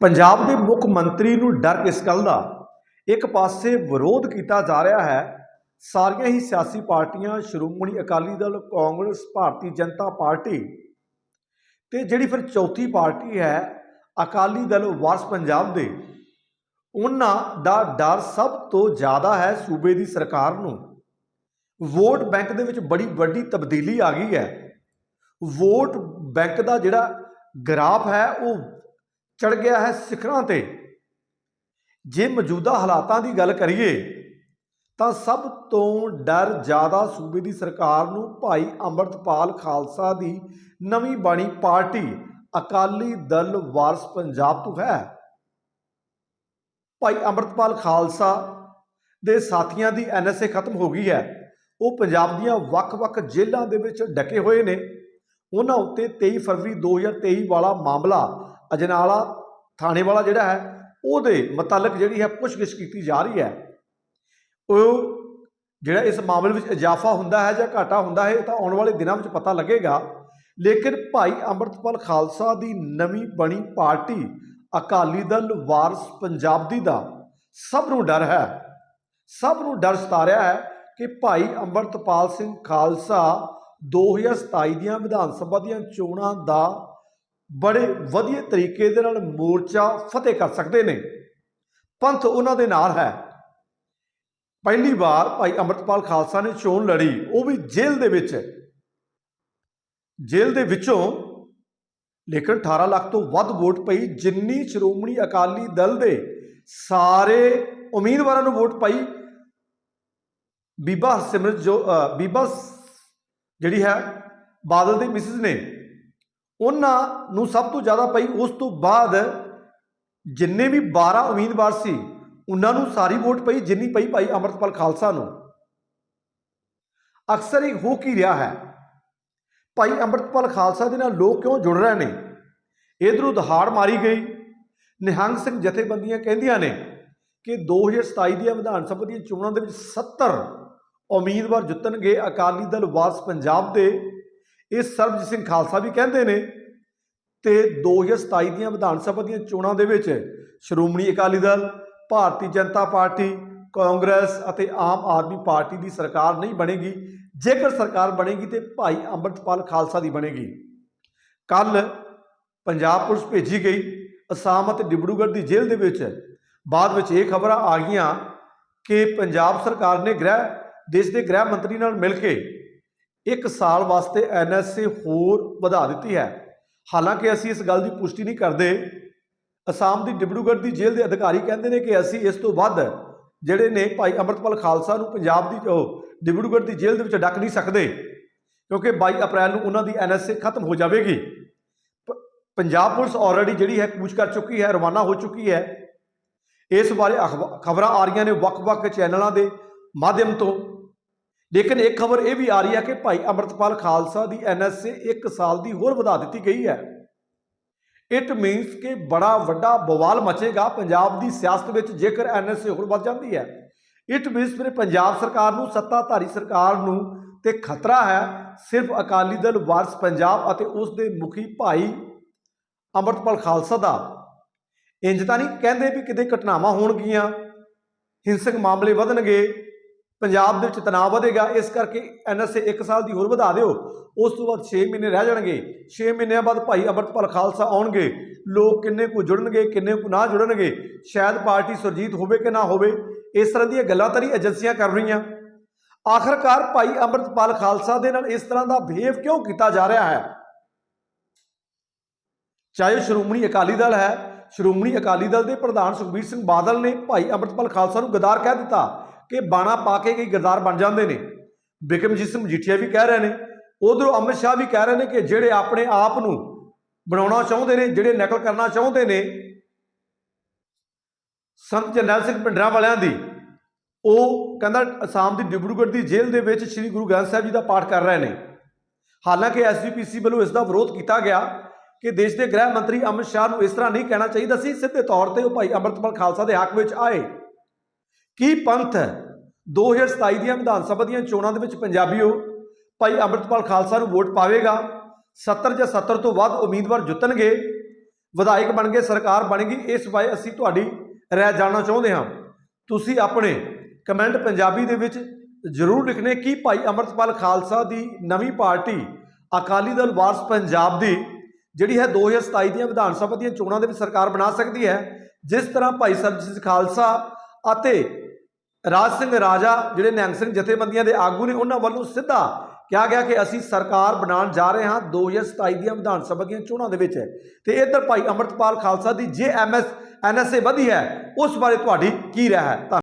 ਪੰਜਾਬ ਦੇ ਮੁੱਖ ਮੰਤਰੀ ਨੂੰ ਡਰ ਕਿਸ ਗੱਲ ਦਾ। ਇੱਕ ਪਾਸੇ ਵਿਰੋਧ ਕੀਤਾ ਜਾ ਰਿਹਾ ਹੈ। ਸਾਰੀਆਂ ਹੀ ਸਿਆਸੀ ਪਾਰਟੀਆਂ, ਸ਼੍ਰੋਮਣੀ ਅਕਾਲੀ ਦਲ, ਕਾਂਗਰਸ, ਭਾਰਤੀ ਜਨਤਾ ਪਾਰਟੀ ਤੇ ਜਿਹੜੀ ਫਿਰ ਚੌਥੀ ਪਾਰਟੀ ਹੈ ਅਕਾਲੀ ਦਲ ਵਾਰਸ ਪੰਜਾਬ ਦੇ, ਉਹਨਾਂ ਦਾ ਡਰ ਸਭ ਤੋਂ ਜ਼ਿਆਦਾ ਹੈ ਸੂਬੇ ਦੀ ਸਰਕਾਰ ਨੂੰ। ਵੋਟ ਬੈਂਕ ਦੇ ਵਿੱਚ ਬੜੀ ਵੱਡੀ ਤਬਦੀਲੀ ਆ ਗਈ ਹੈ। ਵੋਟ ਬੈਂਕ ਦਾ ਜਿਹੜਾ ਗ੍ਰਾਫ ਹੈ, ਉਹ ਚੜ ਗਿਆ ਹੈ ਸਿਖਰਾਂ ਤੇ। ਜੇ ਮੌਜੂਦਾ ਹਾਲਾਤਾਂ ਦੀ ਗੱਲ ਕਰੀਏ, ਤਾਂ ਸਭ ਤੋਂ ਡਰ ਜ਼ਿਆਦਾ ਸੂਬੇ ਦੀ ਸਰਕਾਰ ਨੂੰ ਭਾਈ ਅੰਮ੍ਰਿਤਪਾਲ ਖਾਲਸਾ ਦੀ ਨਵੀਂ ਬਾਣੀ ਪਾਰਟੀ ਅਕਾਲੀ ਦਲ ਵਾਰਸ ਪੰਜਾਬ ਤੋਂ ਹੈ। ਭਾਈ ਅੰਮ੍ਰਿਤਪਾਲ ਖਾਲਸਾ ਦੇ ਸਾਥੀਆਂ ਦੀ ਐਨਐਸਏ ਖਤਮ ਹੋ ਗਈ ਹੈ। ਉਹ ਪੰਜਾਬ ਦੀਆਂ ਵੱਖ-ਵੱਖ ਜੇਲ੍ਹਾਂ ਦੇ ਵਿੱਚ ਡਕੇ ਹੋਏ ਨੇ। ਉਹਨਾਂ ਉੱਤੇ 23 ਫਰਵਰੀ 2023 ਵਾਲਾ ਮਾਮਲਾ ਅਜਨਾਲਾ ਥਾਣੇ ਵਾਲਾ ਜਿਹੜਾ ਹੈ, ਉਹਦੇ ਮੁਤਲਕ ਜਿਹੜੀ ਹੈ ਪੁੱਛਗਿੱਛ ਕੀਤੀ ਜਾ ਰਹੀ ਹੈ। ਉਹ ਜਿਹੜਾ ਇਸ ਮਾਮਲੇ ਵਿੱਚ ਇਜ਼ਾਫਾ ਹੁੰਦਾ ਹੈ ਜਾਂ ਘਾਟਾ ਹੁੰਦਾ ਹੈ, ਇਹ ਤਾਂ ਆਉਣ ਵਾਲੇ ਦਿਨਾਂ ਵਿੱਚ ਪਤਾ ਲੱਗੇਗਾ। ਲੇਕਿਨ ਭਾਈ ਅੰਮ੍ਰਿਤਪਾਲ ਖਾਲਸਾ ਦੀ ਨਵੀਂ ਬਣੀ ਪਾਰਟੀ ਅਕਾਲੀ ਦਲ ਵਾਰਸ ਪੰਜਾਬ ਦੀ ਦਾ ਸਭ ਨੂੰ ਡਰ ਹੈ। ਸਭ ਨੂੰ ਡਰ ਸਤਾ ਰਿਹਾ ਹੈ ਕਿ ਭਾਈ ਅੰਮ੍ਰਿਤਪਾਲ ਸਿੰਘ ਖਾਲਸਾ 2027 ਦੀਆਂ ਵਿਧਾਨ ਸਭਾ ਦੀਆਂ ਚੋਣਾਂ ਦਾ ਬੜੇ ਵਧੀਆ ਤਰੀਕੇ ਦੇ ਨਾਲ ਮੋਰਚਾ ਫਤਿਹ ਕਰ ਸਕਦੇ ਨੇ। ਪੰਥ ਉਹਨਾਂ ਦੇ ਨਾਲ ਹੈ। ਪਹਿਲੀ ਵਾਰ ਭਾਈ ਅੰਮ੍ਰਿਤਪਾਲ ਖਾਲਸਾ ਨੇ ਚੋਣ ਲੜੀ, ਉਹ ਵੀ ਜੇਲ੍ਹ ਦੇ ਵਿੱਚ। ਜੇਲ੍ਹ ਦੇ ਵਿੱਚੋਂ ਲੇਕਿਨ 18 ਲੱਖ ਤੋਂ ਵੱਧ ਵੋਟ ਪਈ, ਜਿੰਨੀ ਸ਼੍ਰੋਮਣੀ ਅਕਾਲੀ ਦਲ ਦੇ ਸਾਰੇ ਉਮੀਦਵਾਰਾਂ ਨੂੰ ਵੋਟ ਪਾਈ। ਬੀਬਾ ਸਿਮਰਤ ਜੋ ਬੀਬਾ ਜਿਹੜੀ ਹੈ, ਬਾਦਲ ਦੇ ਮਿਸਿਸ ਨੇ। ਉਹਨਾਂ ਨੂੰ ਸਭ ਤੋਂ ਜ਼ਿਆਦਾ ਪਈ ਉਸ ਤੋਂ ਬਾਅਦ ਜਿੰਨੇ ਵੀ 12 ਉਮੀਦਵਾਰ ਸੀ, ਉਹਨਾਂ ਨੂੰ ਸਾਰੀ ਵੋਟ ਪਈ, ਜਿੰਨੀ ਪਈ ਭਾਈ ਅਮਰਤਪਾਲ ਖਾਲਸਾ ਨੂੰ। ਅਕਸਰ ਇਹ ਹੋ ਕੀ ਰਿਹਾ ਹੈ? ਭਾਈ ਅੰਮ੍ਰਿਤਪਾਲ ਖਾਲਸਾ ਦੇ ਨਾਲ ਲੋਕ ਕਿਉਂ ਜੁੜ ਰਹੇ ਨੇ? ਇਧਰੋਂ ਦਹਾੜ ਮਾਰੀ ਗਈ। ਨਿਹੰਗ ਸਿੰਘ ਜਥੇਬੰਦੀਆਂ ਕਹਿੰਦੀਆਂ ਨੇ ਕਿ 2027 ਦੀਆਂ ਵਿਧਾਨ ਸਭਾ ਦੀਆਂ ਚੋਣਾਂ ਦੇ ਵਿੱਚ 70 ਉਮੀਦਵਾਰ ਜਿੱਤਣਗੇ। ਅਕਾਲੀ ਦਲ ਵਾਸ ਪੰਜਾਬ ਦੇ ਇਹ ਸਰਬਜੀਤ ਸਿੰਘ ਖਾਲਸਾ ਵੀ ਕਹਿੰਦੇ ਨੇ। ਤੇ 2027 ਦੀਆਂ ਵਿਧਾਨ ਸਭਾ ਦੀਆਂ ਚੋਣਾਂ ਦੇ ਵਿੱਚ ਸ਼੍ਰੋਮਣੀ ਅਕਾਲੀ ਦਲ, ਭਾਰਤੀ ਜਨਤਾ ਪਾਰਟੀ, ਕਾਂਗਰਸ ਅਤੇ ਆਮ ਆਦਮੀ ਪਾਰਟੀ ਦੀ ਸਰਕਾਰ ਨਹੀਂ ਬਣੇਗੀ। ਜੇਕਰ ਸਰਕਾਰ ਬਣੇਗੀ ਤੇ ਭਾਈ ਅੰਮ੍ਰਿਤਪਾਲ ਖਾਲਸਾ ਦੀ ਬਣੇਗੀ। ਕੱਲ ਪੰਜਾਬ ਪੁਲਿਸ ਭੇਜੀ ਗਈ। ਅਸਾਮ ਅਤੇ ਡਿਬਰੂਗੜ੍ਹ ਦੀ ਜੇਲ੍ਹ ਦੇ ਵਿੱਚ। ਬਾਅਦ ਵਿੱਚ ਇਹ ਖਬਰਾਂ ਆ ਗਈਆਂ ਕਿ ਪੰਜਾਬ ਸਰਕਾਰ ਨੇ ਗ੍ਰਹਿ, ਦੇਸ਼ ਦੇ ਗ੍ਰਹਿ ਮੰਤਰੀ ਨਾਲ ਮਿਲ ਕੇ ਇੱਕ ਸਾਲ ਵਾਸਤੇ ਐਨਐਸਏ ਹੋਰ ਵਧਾ ਦਿੱਤੀ ਹੈ। ਹਾਲਾਂਕਿ ਅਸੀਂ ਇਸ ਗੱਲ ਦੀ ਪੁਸ਼ਟੀ ਨਹੀਂ ਕਰਦੇ। ਅਸਾਮ ਦੀ ਡਿਬੜੂਗੜ੍ਹ ਦੀ ਜੇਲ੍ਹ ਦੇ ਅਧਿਕਾਰੀ ਕਹਿੰਦੇ ਨੇ ਕਿ ਅਸੀਂ ਇਸ ਤੋਂ ਵੱਧ ਜਿਹੜੇ ਨੇ ਭਾਈ ਅੰਮ੍ਰਿਤਪਾਲ ਖਾਲਸਾ ਨੂੰ ਪੰਜਾਬ ਦੀ, ਉਹ ਡਿਬੜੂਗੜ੍ਹ ਦੀ ਜੇਲ੍ਹ ਦੇ ਵਿੱਚ ਡੱਕ ਨਹੀਂ ਸਕਦੇ, ਕਿਉਂਕਿ 22 ਅਪ੍ਰੈਲ ਨੂੰ ਉਹਨਾਂ ਦੀ ਐਨਐਸਏ ਖਤਮ ਹੋ ਜਾਵੇਗੀ। ਪ- ਪੰਜਾਬ ਪੁਲਿਸ ਆਲਰੇਡੀ ਜਿਹੜੀ ਹੈ ਕੂਚ ਕਰ ਚੁੱਕੀ ਹੈ, ਰਵਾਨਾ ਹੋ ਚੁੱਕੀ ਹੈ। ਇਸ ਬਾਰੇ ਖਬਰਾਂ ਆ ਰਹੀਆਂ ਨੇ ਵੱਖ-ਵੱਖ ਚੈਨਲਾਂ ਦੇ ਮਾਧਿਅਮ ਤੋਂ। ਲੇਕਿਨ ਇੱਕ ਖਬਰ ਇਹ ਵੀ ਆ ਰਹੀ ਹੈ ਕਿ ਭਾਈ ਅੰਮ੍ਰਿਤਪਾਲ ਖਾਲਸਾ ਦੀ ਐਨਐਸਏ 1 ਸਾਲ ਦੀ ਹੋਰ ਵਧਾ ਦਿੱਤੀ ਗਈ ਹੈ। ਇਟ ਮੀਨਸ ਕਿ ਬੜਾ ਵੱਡਾ ਬਵਾਲ ਮਚੇਗਾ ਪੰਜਾਬ ਦੀ ਸਿਆਸਤ ਵਿੱਚ ਜੇਕਰ ਐਨਐਸਏ ਹੋਰ ਵੱਧ ਜਾਂਦੀ ਹੈ। ਇਟ ਮੀਨਸ ਫਿਰ ਪੰਜਾਬ ਸਰਕਾਰ ਨੂੰ, ਸੱਤਾਧਾਰੀ ਸਰਕਾਰ ਨੂੰ ਤੇ ਖਤਰਾ ਹੈ ਸਿਰਫ ਅਕਾਲੀ ਦਲ, ਵਾਰਸ ਪੰਜਾਬ ਅਤੇ ਉਸ ਦੇ ਮੁਖੀ ਭਾਈ ਅੰਮ੍ਰਿਤਪਾਲ ਖਾਲਸਾ ਦਾ। ਇੰਜ ਤਾਂ ਨਹੀਂ ਕਹਿੰਦੇ ਵੀ ਕਿਤੇ ਘਟਨਾਵਾਂ ਹੋਣਗੀਆਂ, ਹਿੰਸਕ ਮਾਮਲੇ ਵਧਣਗੇ ਪੰਜਾਬ ਦੇ ਵਿੱਚ ਤਣਾਅ ਵਧੇਗਾ, ਇਸ ਕਰਕੇ ਐਨਐਸਏ 1 ਸਾਲ ਦੀ ਹੋਰ ਵਧਾ ਦਿਓ। ਉਸ ਤੋਂ ਬਾਅਦ 6 ਮਹੀਨੇ ਰਹਿ ਜਾਣਗੇ। 6 ਮਹੀਨਿਆਂ ਬਾਅਦ ਭਾਈ ਅਮਰਤਪਾਲ ਖਾਲਸਾ ਆਉਣਗੇ। ਲੋਕ ਕਿੰਨੇ ਕੁ ਜੁੜਨਗੇ, ਕਿੰਨੇ ਕੁ ਨਾ ਜੁੜਨਗੇ, ਸ਼ਾਇਦ ਪਾਰਟੀ ਸੁਰਜੀਤ ਹੋਵੇ ਕਿ ਨਾ ਹੋਵੇ, ਇਸ ਤਰ੍ਹਾਂ ਦੀਆਂ ਗੱਲਾਂ ਤਾਂ ਨਹੀਂ ਏਜੰਸੀਆਂ ਕਰ ਰਹੀਆਂ। ਆਖਰਕਾਰ ਭਾਈ ਅਮਰਤਪਾਲ ਖਾਲਸਾ ਦੇ ਨਾਲ ਇਸ ਤਰ੍ਹਾਂ ਦਾ ਬਿਹੇਵ ਕਿਉਂ ਕੀਤਾ ਜਾ ਰਿਹਾ ਹੈ? ਚਾਹੇ ਸ਼੍ਰੋਮਣੀ ਅਕਾਲੀ ਦਲ ਹੈ, ਸ਼੍ਰੋਮਣੀ ਅਕਾਲੀ ਦਲ ਦੇ ਪ੍ਰਧਾਨ ਸੁਖਬੀਰ ਸਿੰਘ ਬਾਦਲ ਨੇ ਭਾਈ ਅੰਮ੍ਰਿਤਪਾਲ ਖਾਲਸਾ ਨੂੰ ਗਦਾਰ ਕਹਿ ਦਿੱਤਾ। ਕਿ ਬਾਣਾ ਪਾ ਕੇ ਕਈ ਗਦਾਰ ਬਣ ਜਾਂਦੇ ਨੇ। ਬਿਕਰਮਜੀਤ ਸਿੰਘ ਮਜੀਠੀਆ ਵੀ ਕਹਿ ਰਹੇ ਨੇ, ਉਧਰੋਂ ਅਮਿਤ ਸ਼ਾਹ ਵੀ ਕਹਿ ਰਹੇ ਨੇ ਕਿ ਜਿਹੜੇ ਆਪਣੇ ਆਪ ਨੂੰ ਬਣਾਉਣਾ ਚਾਹੁੰਦੇ ਨੇ, ਜਿਹੜੇ ਨਕਲ ਕਰਨਾ ਚਾਹੁੰਦੇ ਨੇ, ਸੰਤ ਜਰਨੈਲ ਸਿੰਘ ਪਿੰਡਰਾਂ ਵਾਲਿਆਂ ਦੀ, ਉਹ ਕਹਿੰਦਾ ਅਸਾਮ ਦੀ ਡਿਬਰੂਗੜ੍ਹ ਦੀ ਜੇਲ੍ਹ ਦੇ ਵਿੱਚ ਸ੍ਰੀ ਗੁਰੂ ਗ੍ਰੰਥ ਸਾਹਿਬ ਜੀ ਦਾ ਪਾਠ ਕਰ ਰਹੇ ਨੇ। ਹਾਲਾਂਕਿ ਐਸਜੀਪੀਸੀ ਵੱਲੋਂ ਇਸ ਦਾ ਵਿਰੋਧ ਕੀਤਾ ਗਿਆ ਕਿ ਦੇਸ਼ ਦੇ ਗ੍ਰਹਿ ਮੰਤਰੀ ਅਮਿਤ ਸ਼ਾਹ ਨੂੰ ਇਸ ਤਰ੍ਹਾਂ ਨਹੀਂ ਕਹਿਣਾ ਚਾਹੀਦਾ ਸੀ, ਸਿੱਧੇ ਤੌਰ ਤੇ ਉਹ ਭਾਈ ਅੰਮ੍ਰਿਤਪਾਲ ਖਾਲਸਾ ਦੇ ਹੱਕ ਵਿੱਚ ਆਏ। ਕੀ ਪੰਥ 2027 ਦੀਆਂ ਵਿਧਾਨ ਸਭਾ ਦੀਆਂ ਚੋਣਾਂ ਦੇ ਵਿੱਚ ਪੰਜਾਬੀਓ ਭਾਈ ਅੰਮ੍ਰਿਤਪਾਲ ਖਾਲਸਾ ਨੂੰ ਵੋਟ ਪਾਵੇਗਾ। 70 ਜਾਂ 70 ਤੋਂ ਵੱਧ ਉਮੀਦਵਾਰ ਜਿੱਤਣਗੇ। ਵਿਧਾਇਕ ਬਣ ਕੇ ਸਰਕਾਰ ਬਣੇਗੀ ਇਸ ਬਾਰੇ ਅਸੀਂ ਤੁਹਾਡੀ ਰਾਏ ਜਾਣਨਾ ਚਾਹੁੰਦੇ ਹਾਂ। ਤੁਸੀਂ ਆਪਣੇ ਕਮੈਂਟ ਪੰਜਾਬੀ ਦੇ ਵਿੱਚ ਜ਼ਰੂਰ ਲਿਖਣੇ ਕਿ ਭਾਈ ਅਮਰਤਪਾਲ ਖਾਲਸਾ ਦੀ ਨਵੀਂ ਪਾਰਟੀ ਅਕਾਲੀ ਦਲ ਵਾਰਸ ਪੰਜਾਬ ਦੀ, ਜਿਹੜੀ ਹੈ 2027 ਦੀਆਂ ਵਿਧਾਨ ਸਭਾ ਦੀਆਂ ਚੋਣਾਂ ਦੇ ਵਿੱਚ ਸਰਕਾਰ ਬਣਾ ਸਕਦੀ ਹੈ। ਜਿਸ ਤਰ੍ਹਾਂ ਭਾਈ ਸਰਬਜੀਤ ਖਾਲਸਾ ਅਤੇ ਰਾਜ ਸਿੰਘ ਰਾਜਾ ਜਿਹੜੇ ਨਿਹੰਗ ਸਿੰਘ ਜਥੇਬੰਦੀਆਂ ਦੇ ਆਗੂ ਨੇ, ਉਹਨਾਂ ਵੱਲੋਂ ਸਿੱਧਾ ਕਿਹਾ ਗਿਆ ਕਿ ਅਸੀਂ ਸਰਕਾਰ ਬਣਾਉਣ ਜਾ ਰਹੇ ਹਾਂ 2027 ਦੀਆਂ ਵਿਧਾਨ ਸਭਾ ਦੀਆਂ ਚੋਣਾਂ ਦੇ ਵਿੱਚ। ਤੇ ਇੱਧਰ ਭਾਈ ਅਮਰਤਪਾਲ ਖਾਲਸਾ ਦੀ ਜੇ ਐਮਐਸ ਐਨਐਸਏ ਵਧੀ ਹੈ, ਉਸ ਬਾਰੇ ਤੁਹਾਡੀ ਕੀ ਰਾਏ ਹੈ? ਧੰਨ-